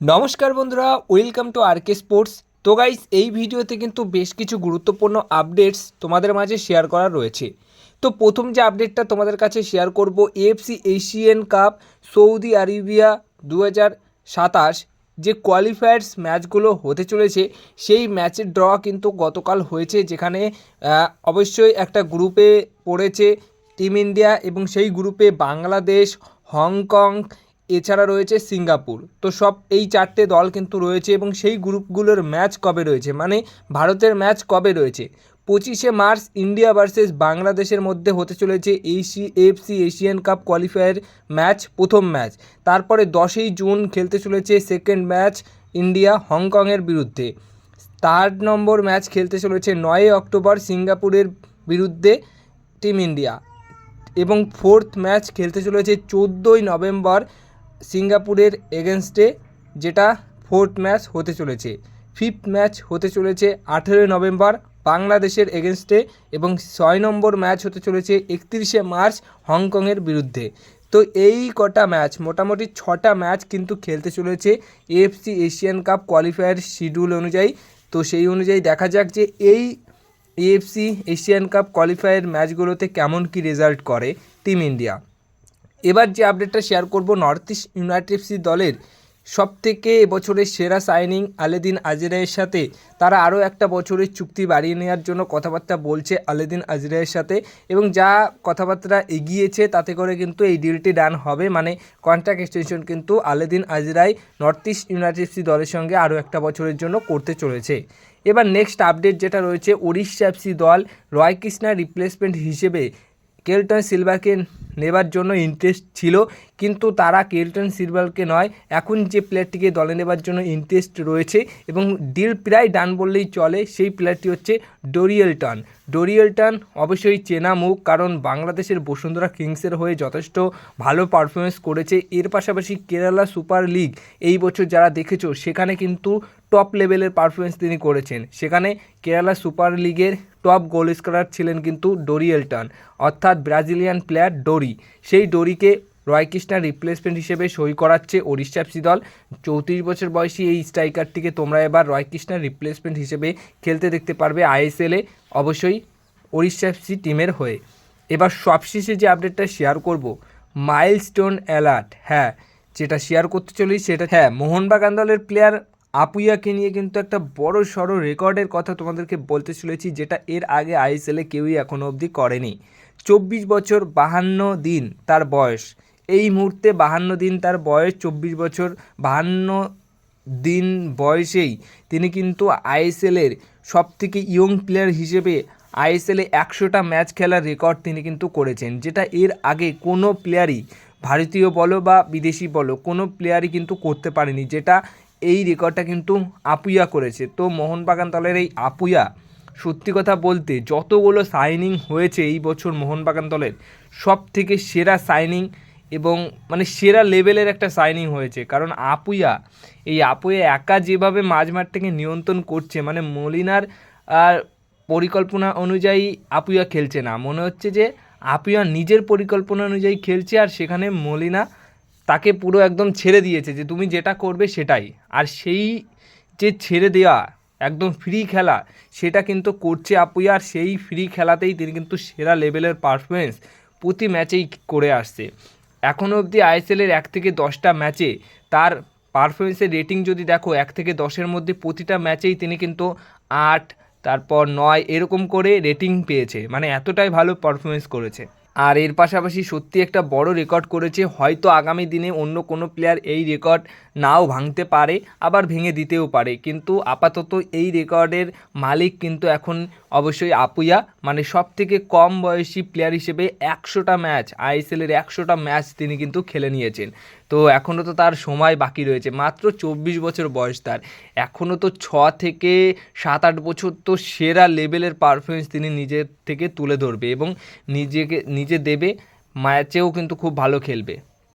নমস্কার বন্ধুরা welcome to R K sports তো গাইস এই ভিডিওতে কিন্তু বেশ কিছু গুরুত্বপূর্ণ আপডেটস তোমাদের মাঝে শেয়ার করা রয়েছে। তো প্রথম যে আপডেটটা তোমাদের কাছে শেয়ার করব AFC Asian cup Saudi Arabia দু সাতাশ, যে কোয়ালিফায়ার্স ম্যাচগুলো হতে চলেছে, সেই ম্যাচের ড্র কিন্তু গতকাল হয়েছে, যেখানে অবশ্যই একটা গ্রুপে পড়েছে টিম ইন্ডিয়া এবং সেই গ্রুপে বাংলাদেশ হংকং এছাড়া রয়েছে সিঙ্গাপুর। তো সব এই চারটে দল কিন্তু রয়েছে এবং সেই গ্রুপগুলোর ম্যাচ কবে রয়েছে? মানে ভারতের ম্যাচ কবে রয়েছে? পঁচিশে মার্চ ইন্ডিয়া ভার্সেস বাংলাদেশের মধ্যে হতে চলেছে AC FC, Asian cup qualifier match, প্রথম ম্যাচ। তারপরে দশই জুন খেলতে চলেছে সেকেন্ড ম্যাচ ইন্ডিয়া হংকংয়ের বিরুদ্ধে। থার্ড নম্বর ম্যাচ খেলতে চলেছে নয়ই অক্টোবর সিঙ্গাপুরের বিরুদ্ধে টিম ইন্ডিয়া। এবং ফোর্থ ম্যাচ খেলতে চলেছে চোদ্দোই নভেম্বর সিঙ্গাপুরের এগেনস্টে, যেটা ফোর্থ ম্যাচ হতে চলেছে। ফিফথ ম্যাচ হতে চলেছে আঠেরোই নভেম্বর বাংলাদেশের এগেনস্টে এবং ছয় নম্বর ম্যাচ হতে চলেছে একত্রিশে মার্চ হংকংয়ের বিরুদ্ধে। তো এই কটা ম্যাচ, মোটামুটি ছটা ম্যাচ কিন্তু খেলতে চলেছে AFC Asian cup qualifier schedule অনুযায়ী। তো সেই অনুযায়ী দেখা যাক যে এই এএফসি এশিয়ান কাপ কোয়ালিফায়ার ম্যাচগুলোতে কেমন কি রেজাল্ট করে টিম ইন্ডিয়া। এবার যে আপডেটটা শেয়ার করব নর্থ ইস্ট ইউনাইটেড এফসি দলের সব থেকে এবছরের সেরা সাইনিং আলেদিন আজরাইয়ের সাথে। তারা আরও একটা বছরের চুক্তি বাড়িয়ে নেওয়ার জন্য কথাবার্তা বলছে আলেদিন আজরাইয়ের সাথে এবং যা কথাবার্তা এগিয়েছে তাতে করে কিন্তু এই ডিলটি ডান হবে। মানে কন্ট্রাক্ট এক্সটেনশন কিন্তু Alaaeddine Ajaraie North East United FC দলের সঙ্গে আরও একটা বছরের জন্য করতে চলেছে। এবার নেক্সট আপডেট যেটা রয়েছে উড়িষ্যা এফসি দল রয় কৃষ্ণার রিপ্লেসমেন্ট হিসেবে কেলটন সিলভারকে নেবার জন্য ইন্টারেস্ট ছিল, কিন্তু তারা কেলটন সিলভারকে নয়, এখন যে প্লেয়ারটিকে দলে নেবার জন্য ইন্টারেস্ট রয়েছে এবং ডিল প্রায় ডান বললেই চলে, সেই প্লেয়ারটি হচ্ছে ডোরিয়েলটন। ডোরিয়েলটন অবশ্যই চেনা মুখ, কারণ বাংলাদেশের বসুন্ধরা কিংসের হয়ে যথেষ্ট ভালো পারফরমেন্স করেছে। এর পাশাপাশি কেরালা সুপার লিগ, এই বছর যারা দেখেছ, সেখানে কিন্তু টপ লেভেলের পারফরমেন্স তিনি করেছেন। সেখানে কেরালা সুপার লিগের টপ গোল স্কোরার ছিলেন কিন্তু ডোরিয়েলটন অর্থাৎ ব্রাজিলিয়ান প্লেয়ার ডোরি। সেই ডোরিকে রয় রয়কৃষ্ণার রিপ্লেসমেন্ট হিসেবে সই করাচ্ছে ওড়িশা এফসি দল। চৌত্রিশ বছর বয়সী এই স্ট্রাইকারটিকে তোমরা এবার রয় রয়কৃষ্ণার রিপ্লেসমেন্ট হিসেবে খেলতে দেখতে পারবে আইএসএলে অবশ্যই ওড়িশা এফসি টিমের হয়ে। এবার সবশেষে যে আপডেটটা শেয়ার করব মাইলস্টোন অ্যালার্ট হ্যাঁ যেটা শেয়ার করতে চলি সেটা হ্যাঁ মোহনবাগান দলের প্লেয়ার আপুইয়াকে নিয়ে কিন্তু একটা বড় সড়ো রেকর্ডের কথা তোমাদেরকে বলতে চলেছি, যেটা এর আগে আইএসএলে কেউই এখনও অবধি করেনি। চব্বিশ বছর বাহান্ন দিন তার বয়স। এই মুহূর্তে বাহান্ন দিন তার বয়স, চব্বিশ বছর বাহান্ন দিন বয়সেই তিনি কিন্তু আইএসএলের সব থেকে ইয়ং প্লেয়ার হিসেবে আইএসএলে একশোটা ম্যাচ খেলার রেকর্ড তিনি কিন্তু করেছেন, যেটা এর আগে কোনো প্লেয়ারই ভারতীয় বলো বা বিদেশি বলো কোনো প্লেয়ারই কিন্তু করতে পারেনি, যেটা এই রেকর্ডটা কিন্তু আপুইয়া করেছে। তো মোহনবাগান দলের এই আপুইয়া, সত্যি কথা বলতে যতগুলো সাইনিং হয়েছে এই বছর মোহনবাগান দলের সব থেকে সেরা সাইনিং এবং মানে সেরা লেভেলের একটা সাইনিং হয়েছে। কারণ আপুইয়া, এই আপুইয়া একা যেভাবে মাঝমাঠটাকে নিয়ন্ত্রণ করছে মানে মলিনার আর পরিকল্পনা অনুযায়ী আপুইয়া খেলছে না। মনে হচ্ছে যে আপুইয়া নিজের পরিকল্পনা অনুযায়ী খেলছে আর সেখানে মলিনা তাকে পুরো একদম ছেড়ে দিয়েছে যে তুমি যেটা করবে সেটাই। আর সেই যে ছেড়ে দেওয়া একদম ফ্রি খেলা, সেটা কিন্তু করছে আপুইয়া আর সেই ফ্রি খেলাতেই তিনি কিন্তু সেরা লেভেলের পারফরমেন্স প্রতি ম্যাচেই করে আসছে। এখনও অবধি আইএসএলের এক থেকে দশটা ম্যাচে তার পারফরমেন্সের রেটিং যদি দেখো, এক থেকে দশের মধ্যে প্রতিটা ম্যাচেই তিনি কিন্তু আট, তারপর নয়, এরকম করে রেটিং পেয়েছে। মানে এতটাই ভালো পারফরমেন্স করেছে। আর এর পাশাপাশি সত্যি একটা বড় রেকর্ড করেছে, হয়তো আগামী দিনে অন্য কোনো প্লেয়ার এই রেকর্ড নাও ভাঙতে পারে, আবার ভেঙে দিতেও পারে। কিন্তু আপাতত এই রেকর্ডের মালিক কিন্তু এখন অবশ্যই আপুইয়া মানে সব থেকে কম বয়সী প্লেয়ার হিসেবে একশোটা ম্যাচ আইএসএলের একশোটা ম্যাচ তিনি কিন্তু খেলে নিয়েছেন। তো এখনও তো তার সময় বাকি রয়েছে, মাত্র চব্বিশ বছর বয়স তার। এখনও তো ছ থেকে সাত আট বছর তো সেরা লেভেলের পারফরমেন্স তিনি নিজের থেকে তুলে ধরবে এবং নিজেকে, নিজে দেবে ম্যাচেও কিন্তু খুব ভালো খেলবে।